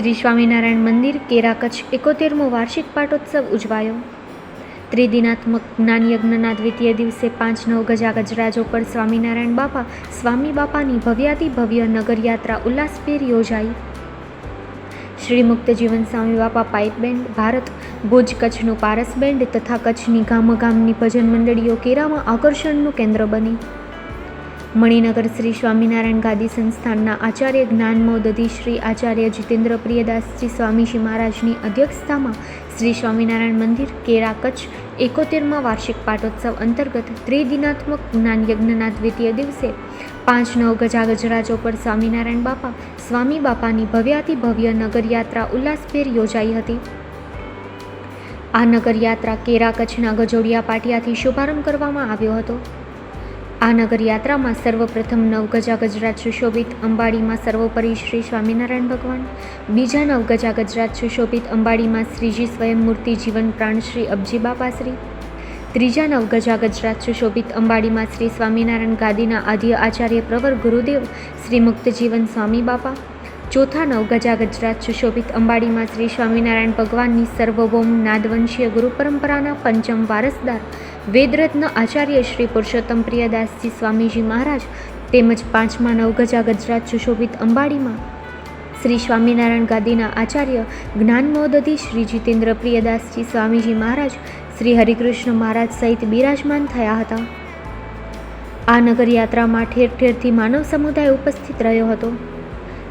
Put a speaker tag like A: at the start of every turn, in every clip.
A: શ્રી સ્વામિનારાયણ મંદિર, કેરા કચ્છ એકોતેરમો વાર્ષિક પાટોત્સવ ઉજવાયો. ત્રિદિનાત્મક જ્ઞાનયજ્ઞના દ્વિતીય દિવસે પાંચ નવ ગજા ગજરાજો પર સ્વામિનારાયણ બાપા, સ્વામી બાપાની ભવ્યાતિ ભવ્ય નગરયાત્રા ઉલ્લાસભેર યોજાઈ. શ્રી મુક્ત જીવન સ્વામી બાપા પાઇપ બેન્ડ, ભારત ભુજ કચ્છનું પારસ બેન્ડ તથા કચ્છની ગામગામની ભજન મંડળીઓ કેરામાં આકર્ષણનું કેન્દ્ર બની. મણિનગર શ્રી સ્વામિનારાયણ ગાદી સંસ્થાનના આચાર્ય જ્ઞાનમોદધી શ્રી આચાર્ય જીતેન્દ્ર પ્રિયદાસજી સ્વામીજી મહારાજની અધ્યક્ષતામાં શ્રી સ્વામિનારાયણ મંદિર, કેરા કચ્છ, એકોતેરમાં વાર્ષિક પાટોત્સવ અંતર્ગત ત્રિદિનાત્મક જ્ઞાનયજ્ઞના દ્વિતીય દિવસે પાંચ નવ ગજા ગજરાજો પર સ્વામિનારાયણ બાપા, સ્વામી બાપાની ભવ્યાતિ ભવ્ય નગરયાત્રા ઉલ્લાસભેર યોજાઈ હતી. આ નગરયાત્રા કેરા કચ્છના ગજોડિયા પાટિયાથી શુભારંભ કરવામાં આવ્યો હતો. આ નગરયાત્રામાં સર્વપ્રથમ નવગજા ગજરાજ સુશોભિત અંબાડીમાં સર્વોપરી શ્રી સ્વામિનારાયણ ભગવાન, બીજા નવગજા ગજરાજ સુશોભિત અંબાડીમાં શ્રીજી સ્વયં મૂર્તિ જીવન પ્રાણ શ્રી અબજી બાપાશ્રી ત્રીજા નવગજા ગજરાજ સુશોભિત અંબાડીમાં શ્રી સ્વામિનારાયણ ગાદીના આદ્ય આચાર્ય પ્રવર ગુરુદેવ, શ્રી મુક્ત જીવન સ્વામી બાપા ચોથા નવ ગજા ગજરાજ સુશોભિત અંબાડીમાં શ્રી સ્વામિનારાયણ ભગવાનની સર્વભૌમ નાદવંશીય ગુરુ પરંપરાના પંચમ વારસદાર વેદરત્ન આચાર્ય શ્રી પુરુષોત્તમ પ્રિયદાસજી સ્વામીજી મહારાજ તેમજ પાંચમા નવ ગજા ગજરાજ સુશોભિત અંબાડીમાં શ્રી સ્વામિનારાયણ ગાદીના આચાર્ય જ્ઞાનમોદધી શ્રી જીતેન્દ્ર પ્રિયદાસજી સ્વામીજી મહારાજ શ્રી હરિકૃષ્ણ મહારાજ સહિત બિરાજમાન થયા હતા. આ નગરયાત્રામાં ઠેર ઠેરથી માનવ સમુદાય ઉપસ્થિત રહ્યો હતો.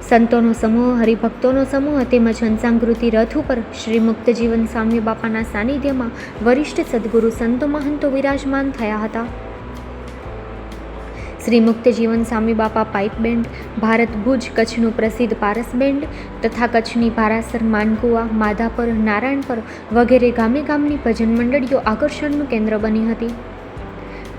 A: સંતોનો સમૂહ, હરિભક્તોનો સમૂહ તેમજ હંસાંકૃતિ રથ ઉપર શ્રી મુક્ત જીવન સ્વામી બાપાના સાનિધ્યમાં વરિષ્ઠ સદગુરુ સંતો મહંતો વિરાજમાન થયા હતા. શ્રી મુક્ત જીવન સ્વામી બાપા પાઇપ બેન્ડ, ભારત ભુજ કચ્છનું પ્રસિદ્ધ પારસ બેન્ડ તથા કચ્છની ભારાસર માનકુવા, માધાપર, નારાયણપર વગેરે ગામે ગામની ભજન મંડળીઓ આકર્ષણનું કેન્દ્ર બની હતી.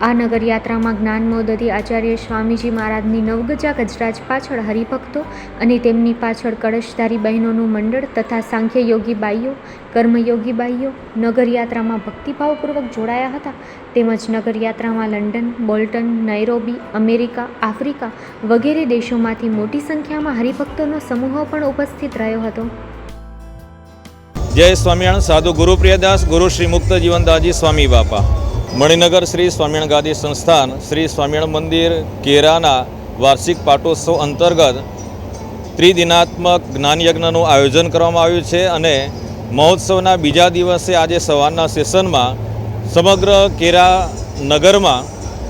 A: આ નગરયાત્રામાં જ્ઞાનમોદતી આચાર્ય સ્વામીજી મહારાજની નવગજા ગજરાજ પાછળ હરિભક્તો અને તેમની પાછળ કળશધારી બહેનોનું મંડળ તથા સાંખ્ય યોગી બાઈઓ, કર્મયોગી બાઈઓ નગરયાત્રામાં ભક્તિભાવપૂર્વક જોડાયા હતા. તેમજ નગરયાત્રામાં London, Bolton, Nairobi, America, Africa વગેરે દેશોમાંથી મોટી સંખ્યામાં હરિભક્તોનો સમૂહ પણ ઉપસ્થિત રહ્યો હતો.
B: જય સ્વામિનારાયણ, સાધુ ગુરુપ્રિયદાસ, ગુરુ શ્રી મુક્ત જીવનદાસજી સ્વામી બાપા. મણિનગર શ્રી સ્વામિનારાયણ ગાદી સંસ્થાન શ્રી સ્વામિનારાયણ મંદિર કેરાના વાર્ષિક પાટોત્સવ અંતર્ગત ત્રિદિનાત્મક જ્ઞાનયજ્ઞનું આયોજન કરવામાં આવ્યું છે અને મહોત્સવના બીજા દિવસે આજે સવારના સેશનમાં સમગ્ર કેરા નગરમાં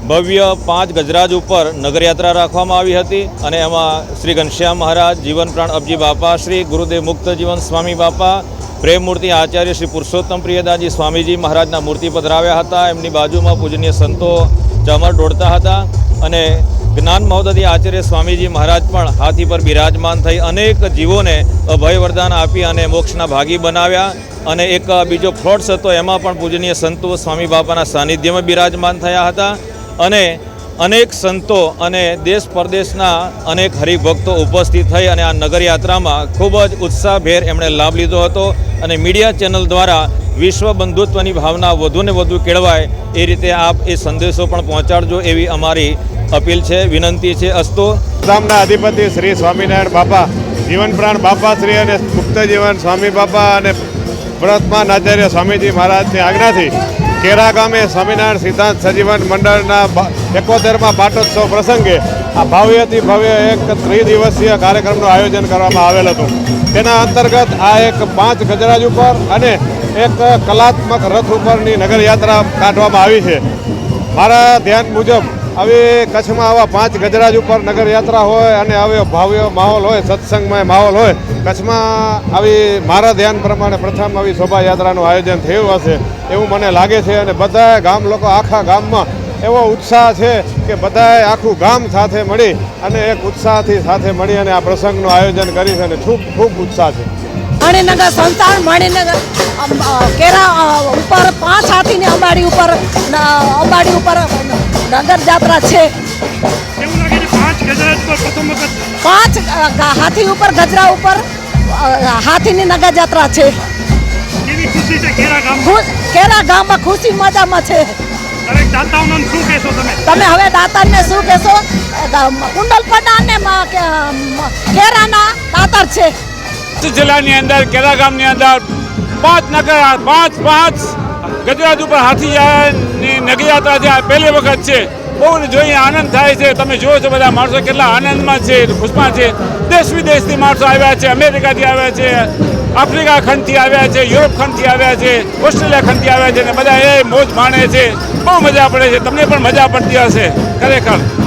B: ભવ્ય પાંચ ગજરાજ ઉપર નગરયાત્રા રાખવામાં આવી હતી અને એમાં શ્રી ઘનશ્યામ મહારાજ જીવન પ્રાણ અબજી બાપા, શ્રી ગુરુદેવ મુક્ત જીવન સ્વામી બાપા પ્રેમમૂર્તિ આચાર્ય શ્રી પુરુષોત્તમ પ્રિયદાજી સ્વામીજી મહારાજના મૂર્તિ પધરાવ્યા હતા. એમની બાજુમાં પૂજનીય સંતો ચમર દોડતા હતા અને જ્ઞાન મહોદય આચાર્ય સ્વામીજી મહારાજ પણ હાથી પર બિરાજમાન થઈ અનેક જીવોને અભય વરદાન આપી અને મોક્ષના ભાગી બનાવ્યા અને એક બીજો ફ્લોટ્સ હતો. એમાં પણ પૂજનીય સંતો સ્વામી બાપાના સાનિધ્યમાં બિરાજમાન થયા હતા અને અનેક સંતો અને દેશ પરદેશના અનેક હરિભક્તો ઉપસ્થિત થઈ અને આ નગરયાત્રામાં ખૂબ જ ઉત્સાહભેર એમણે લાભ લીધો હતો અને મીડિયા ચેનલ દ્વારા વિશ્વ બંધુત્વની ભાવના વધુને વધુ કેળવાય એ રીતે આપ એ સંદેશો પણ પહોંચાડજો એવી અમારી અપીલ છે, વિનંતી છે. અસ્તો.
C: ધામના અધિપતિ શ્રી સ્વામિનારાયણ બાપા, જીવન પ્રાણ બાપા શ્રી અને મુક્ત જીવન સ્વામી બાપા અને વ્રતમાન આચાર્ય સ્વામીજી મહારાજની આજ્ઞાથી કેરા ગામે સ્વામિનારાયણ સિદ્ધાંત સજીવન મંડળના એકોતેરમાં પાટોત્સવ પ્રસંગે આ ભવ્યથી ભવ્ય એક ત્રિદિવસીય કાર્યક્રમનું આયોજન કરવામાં આવેલ હતું. તેના અંતર્ગત આ એક પાંચ ગજરાજ ઉપર અને એક કલાત્મક રથ ઉપરની નગરયાત્રા કાઢવામાં આવી છે. મારા ધ્યાન મુજબ આવી કચ્છમાં આવા પાંચ ગજરાજ ઉપર નગરયાત્રા હોય અને હવે ભાવ્ય માહોલ હોય, સત્સંગમય માહોલ હોય, કચ્છમાં આવી મારા ધ્યાન પ્રમાણે પ્રથમ આવી શોભાયાત્રાનું આયોજન થયું હશે એવું મને લાગે છે અને બધા ગામ લોકો આખા ગામમાં એવો ઉત્સાહ છે કે બધાએ આખું ગામ સાથે મળી અને એક ઉત્સાહથી સાથે મળી અને આ પ્રસંગનું આયોજન કરી છે અને ખૂબ ખૂબ ઉત્સાહ છે.
D: મણિનગર સંસ્થાન મણિનગર કેરા ઉપર પાંચ હાથીની અંબાડી ઉપર અંબાડી ઉપર નગર જાત્રા છે
E: પાંચ
D: હાથી ઉપર ગજરા ઉપર હાથીની નગર જાત્રા છે
E: ખુશી કેરા
D: ગામમાં ખુશી મજામાં છે.
E: તમે?
D: હવે દાતારને શું કહેશો? કુંડલ પડા ને કેરાના દાતાર છે.
F: જિલ્લાની અંદર કેરા ગામની અંદર પાંચ નગર પાંચ પાંચ ગજરાત ઉપર હાથી ની નગયાત્રા છે આ પહેલી વખત છે બહુ જોઈએ આનંદ થાય છે. તમે જુઓ છો બધા માણસો કેટલા આનંદમાં છે, ખુશમાં છે. દેશ વિદેશથી માણસો આવ્યા છે, અમેરિકાથી આવ્યા છે, આફ્રિકા ખંડથી આવ્યા છે, યુરોપ ખંડથી આવ્યા છે, ઓસ્ટ્રેલિયા ખંડથી આવ્યા છે ને બધા એ મોજ માણે છે. બહુ મજા પડે છે. તમને પણ મજા પડતી હશે. ખરેખર.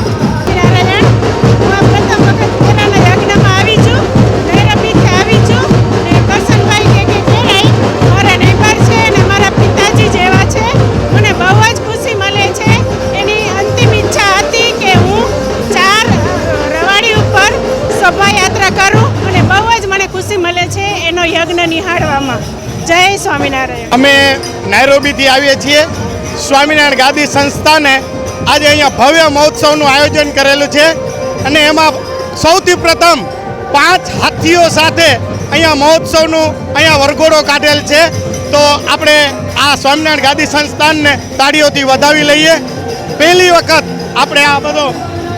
G: જય સ્વામિનારાયણ.
H: અમે નાયરોબીથી આવીએ છીએ. સ્વામિનારાયણ ગાદી સંસ્થાને આજે અહીંયા ભવ્ય મહોત્સવનું આયોજન કરેલું છે. અને એમાં સૌથી પ્રથમ પાંચ હાથીઓ સાથે અહીંયા મહોત્સવનું અહીંયા વરઘોડો કાઢેલ છે. તો આપણે આ સ્વામિનારાયણ ગાદી સંસ્થાનને તાળીઓથી વધાવી લઈએ. પહેલી વખત આપણે આ બધો,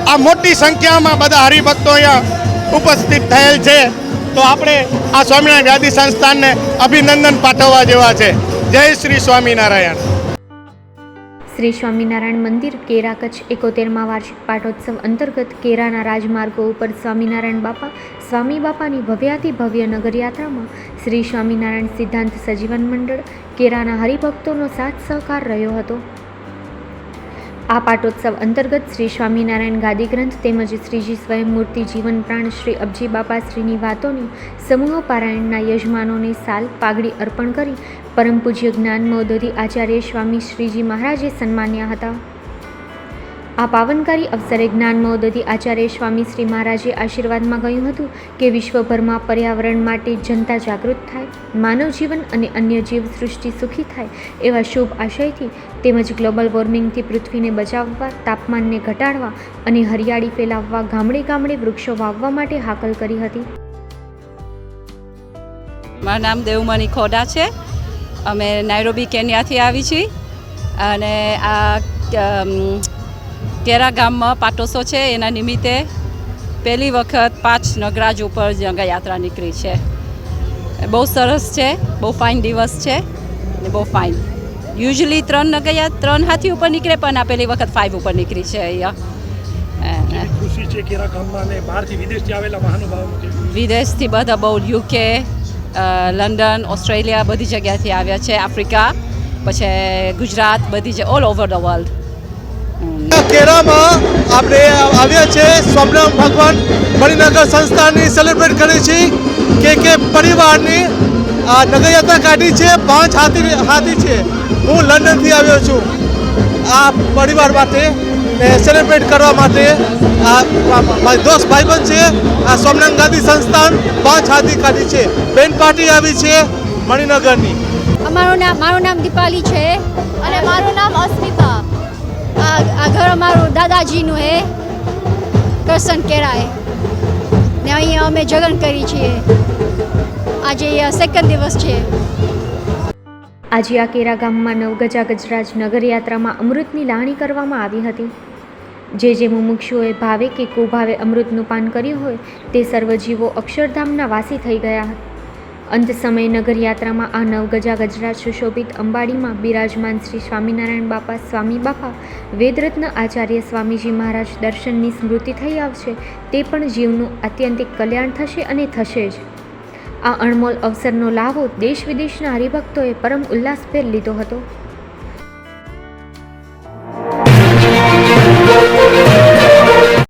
H: આ મોટી સંખ્યામાં બધા હરિભક્તો અહીંયા ઉપસ્થિત થયેલ છે. તો આપણે આ સ્વામિનારાયણ ગાદી સંસ્થાનને અભિનંદન પાઠવવા જેવા છે. જય શ્રી સ્વામિનારાયણ.
A: શ્રી સ્વામિનારાયણ મંદિર કેરા કચ્છ એકોતેરમાં વાર્ષિક પાટોત્સવ અંતર્ગત કેરાના રાજમાર્ગો ઉપર સ્વામિનારાયણ બાપા, સ્વામી બાપાની ભવ્યાતિ ભવ્ય નગરયાત્રામાં શ્રી સ્વામિનારાયણ સિદ્ધાંત સજીવન મંડળ કેરાના હરિભક્તોનો સાથ સહકાર રહ્યો હતો. આ પાટોત્સવ અંતર્ગત શ્રી સ્વામિનારાયણ ગાદી ગ્રંથ તેમજ શ્રીજી સ્વયંમૂર્તિ જીવન પ્રાણ શ્રી અબજી બાપા શ્રીની વાતોની સમૂહ પારાયણના યજમાનોને સાલ પાઘડી અર્પણ કરી પરમ પૂજ્ય જ્ઞાન મહોદધિ આચાર્ય સ્વામી શ્રીજી મહારાજે સન્માન્યા હતા. આ પાવનકારી અવસરે જ્ઞાન મહોદધિ આચાર્ય સ્વામી શ્રી મહારાજે આશીર્વાદમાં કહ્યું હતું કે વિશ્વભરમાં પર્યાવરણ માટે જનતા જાગૃત થાય, માનવ જીવન અને અન્ય જીવ સૃષ્ટિ સુખી થાય એવા શુભ આશયથી તેમજ ગ્લોબલ વોર્મિંગથી પૃથ્વીને બચાવવા, તાપમાનને ઘટાડવા અને હરિયાળી ફેલાવવા ગામડે ગામડે વૃક્ષો વાવવા માટે હાકલ કરી હતી.
I: મારું નામ દેવમણી ખોડા છે. અમે નાયરોબી કેન્યાથી આવી છીએ. અને આ કેરા ગામમાં પાટોસો છે. એના નિમિત્તે પહેલી વખત પાંચ નગરાજ ઉપર જંગયાત્રા નીકળી છે. બહુ સરસ છે બહુ ફાઇન દિવસ છે અને બહુ ફાઇન યુઝલી ત્રણ નગયા ત્રણ હાથી ઉપર નીકળે પણ આ પહેલી વખત ફાઇવ ઉપર નીકળી છે અહીંયા.
E: ખુશી છે કેરા ગામમાં અને બહારથી વિદેશથી આવેલા મહાનુભાવો છે
I: વિદેશથી બધા બહુ યુકે લંડન ઓસ્ટ્રેલિયા બધી જગ્યાથી આવ્યા છે આફ્રિકા પછી ગુજરાત બધી જ ઓલ ઓવર ધ વર્લ્ડ
H: કેરામાં આપણે આવ્યા છે સ્વામિનારાયણ ભગવાન મણિનગર સંસ્થાની સેલિબ્રેટ કરી છે. કે કે પરિવારની આ નગરયાત્રા કાઢી છે. પાંચ હાથી હાથી છે. હું લંડનથી આવ્યો છું. આ પરિવાર માટે સેલિબ્રેટ કરવા માટે આ દોસ્ત ભાઈબંધ છે. આ સ્વામિનારાયણ ગાંધી સંસ્થાન પાંચ હાથી કાઢી છે. બેન પાર્ટી આવી છે મણિનગરની.
J: અમારું નામ મારું નામ દીપાલી છે અને મારું નામ અસ્મિતા. આ ઘર અમારું દાદાજીનું હે. કરસન કેળાએ ને અહીંયા અમે જગન કરી છીએ. આજે સેકન્ડ દિવસ છે.
A: આજે આ કેરા ગામમાં નવગજા ગજરાજ નગરયાત્રામાં અમૃતની લાણી કરવામાં આવી હતી. જે જે મુમુક્ષુઓએ ભાવે કે કુભાવે અમૃતનું પાન કર્યું હોય, તે સર્વજીવો અક્ષરધામના વાસી થઈ ગયા અંત સમયે નગરયાત્રામાં આ નવગજા ગજરાજ સુશોભિત અંબાડીમાં બિરાજમાન શ્રી સ્વામિનારાયણ બાપા, સ્વામી બાપા, વેદરત્ન આચાર્ય સ્વામીજી મહારાજ દર્શનની સ્મૃતિ થઈ આવશે, તે પણ જીવનું આત્યંતિક કલ્યાણ થશે અને થશે જ. આ અણમોલ અવસરનો લાભો દેશ વિદેશના હરિભક્તોએ પરમ ઉલ્લાસભેર લીધો હતો.